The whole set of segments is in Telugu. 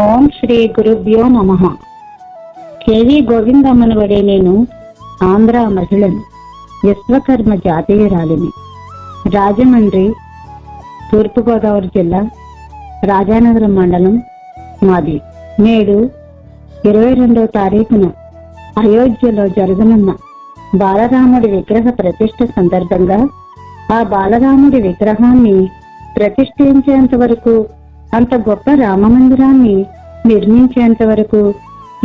ఓం శ్రీ గురుభ్యో నమ. కేవి గోవిందమ్మను వడే నేను ఆంధ్ర మహిళను విశ్వకర్మ జాతీయురాలిని. రాజమండ్రి తూర్పుగోదావరి జిల్లా రాజానగరం మండలం మాది. నేడు ఇరవై రెండవ తారీఖున అయోధ్యలో జరగనున్న బాలరాముడి విగ్రహ ప్రతిష్ఠ సందర్భంగా ఆ బాలరాముడి విగ్రహాన్ని ప్రతిష్ఠించేంత వరకు అంత గొప్ప రామమందిరాన్ని నిర్మించేంత వరకు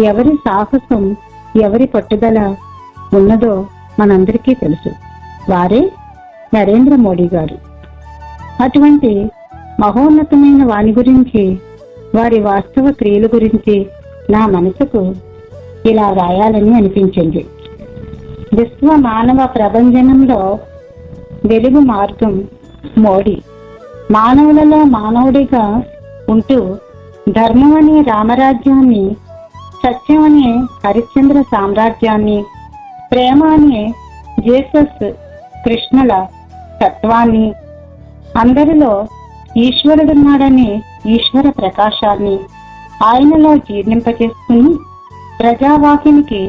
ఎవరి సాహసం ఎవరి పట్టుదల ఉన్నదో మనందరికీ తెలుసు. వారే నరేంద్ర మోడీ గారు. అటువంటి మహోన్నతమైన వాని గురించి వారి వాస్తవ క్రియల గురించి నా మనసుకు ఇలా రాయాలని అనిపించింది. విశ్వ మానవ ప్రభంజనంలో వెలుగు మార్గం మోడీ. మానవులలో మానవుడిగా ఉంటూ ధర్మం అనే రామరాజ్యాన్ని సత్యం అనే హరిశ్చంద్ర సామ్రాజ్యాన్ని ప్రేమ అనే జేసస్ కృష్ణుల తత్వాన్ని అందరిలో ఈశ్వరుడున్నాడనే ఈశ్వర ప్రకాశాన్ని ఆయనలో జీర్ణింపచేసుకుని ప్రజావాహినికి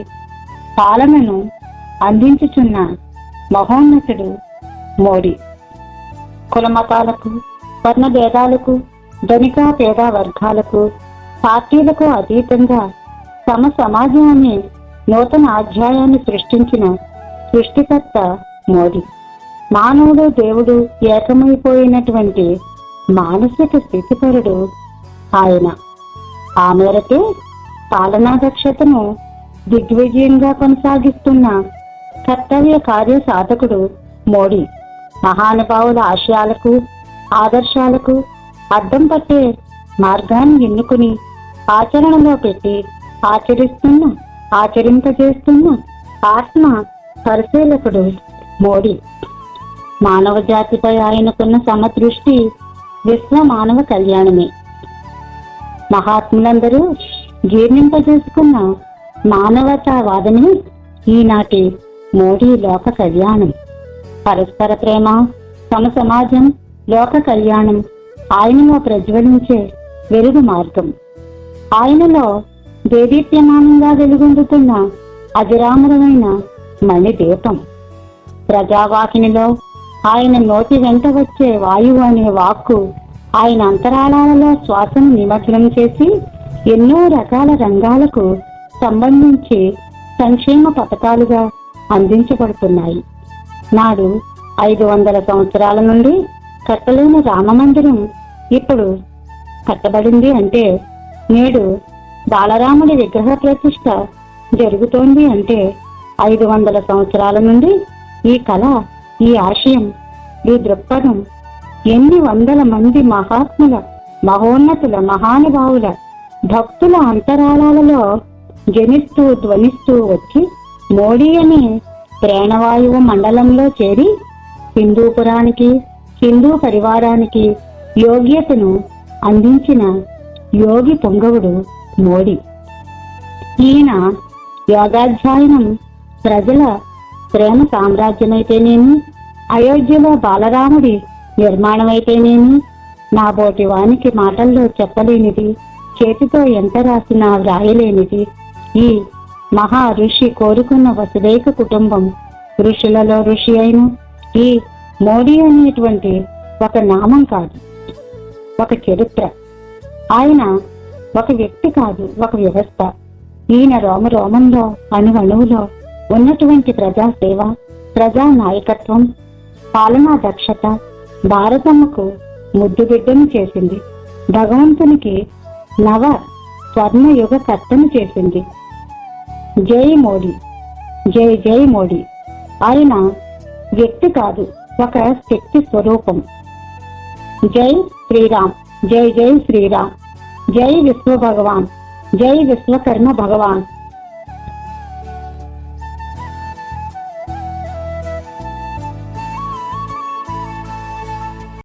పాలనను అందించుచున్న మహోన్నతుడు మోడీ. కులమతాలకు వర్ణ భేదాలకు ధనిక పేద వర్గాలకు పార్టీలకు అతీతంగా తమ సమాజాన్ని నూతన అధ్యాయాన్ని సృష్టించిన సృష్టికర్త మోడీ మానవుడు దేవుడు ఏకమైపోయినటువంటి మానసిక స్థితిపరుడు ఆయన. ఆ మేరకే పాలనా దక్షతను దిగ్విజయంగా కొనసాగిస్తున్న కర్తవ్య కార్య సాధకుడు మోడీ. మహానుభావుల ఆశయాలకు ఆదర్శాలకు అర్థం పట్టే మార్గాన్ని ఎన్నుకుని ఆచరణలో పెట్టి ఆచరిస్తున్న ఆచరింపజేస్తున్న ఆత్మ పరిశీలకుడు మోడీ మానవ జాతిపై ఆయనకున్న సమదృష్టి విశ్వ మానవ కళ్యాణమే. మహాత్ములందరూ జీర్ణింపజేసుకున్న మానవతావాదమే ఈనాటి మోడీ లోక కళ్యాణం. పరస్పర ప్రేమ సమ సమాజం లోక కళ్యాణం ఆయనలో ప్రజ్వలించే వెలుగు మార్గం. ఆయనలో దేదీప్యమానంగా వెలుగొందుతున్న అజరామరమైన మణిదీపం. ప్రజావాహినిలో ఆయన నోటి వెంట వచ్చే వాయువు అనే వాక్కు ఆయన అంతరాళాలలో శ్వాసను నిమగ్నం చేసి ఎన్నో రకాల రంగాలకు సంబంధించి సంక్షేమ పథకాలుగా అందించబడుతున్నాయి. నాడు ఐదు వందల సంవత్సరాల నుండి కట్టలేని రామమందిరం ఇప్పుడు కట్టబడింది అంటే నేడు బాలరాముడి విగ్రహ ప్రతిష్ట జరుగుతోంది అంటే ఐదు వందల సంవత్సరాల నుండి ఈ కళ ఈ ఆశయం ఈ దృక్పథం ఎన్ని వందల మంది మహాత్ముల మహోన్నతుల మహానుభావుల భక్తుల అంతరాళాలలో జనిస్తూ ధ్వనిస్తూ వచ్చి మోడీ అనే ప్రేణవాయువు మండలంలో చేరి హిందూపురానికి హిందూ పరివారానికి యోగ్యతను అందించిన యోగి పొంగవుడు మోడీ. ఈయన యోగాధ్యాయనం ప్రజల ప్రేమ సామ్రాజ్యమైతేనేమి అయోధ్యలో బాలరాముడి నిర్మాణమైతేనేమి నా బోటి వానికి మాటల్లో చెప్పలేనిది చేతితో ఎంత రాసినా వ్రాయలేనిది ఈ మహా ఋషి కోరుకున్న వసుదైక కుటుంబం ఋషులలో ఋషి అయిన ఈ మోడీ అనేటువంటి ఒక నామం కాదు ఒక చరిత్ర. ఆయన ఒక వ్యక్తి కాదు ఒక వ్యవస్థ. ఈయన రోమ రోమంలో అణు అణువులో ఉన్నటువంటి ప్రజాసేవ ప్రజా నాయకత్వం పాలనా దక్షత భారతమ్మకు ముద్దుబిడ్డను చేసింది. భగవంతునికి నవ స్వర్ణయుగ కర్తను చేసింది. జై మోడీ జై జై మోడీ. ఆయన వ్యక్తి కాదు ఒక శక్తి స్వరూపం. జై శ్రీరామ్ జై జై శ్రీరామ్ జై విశ్వ భగవాన్ జై విశ్వకర్మ భగవాన్.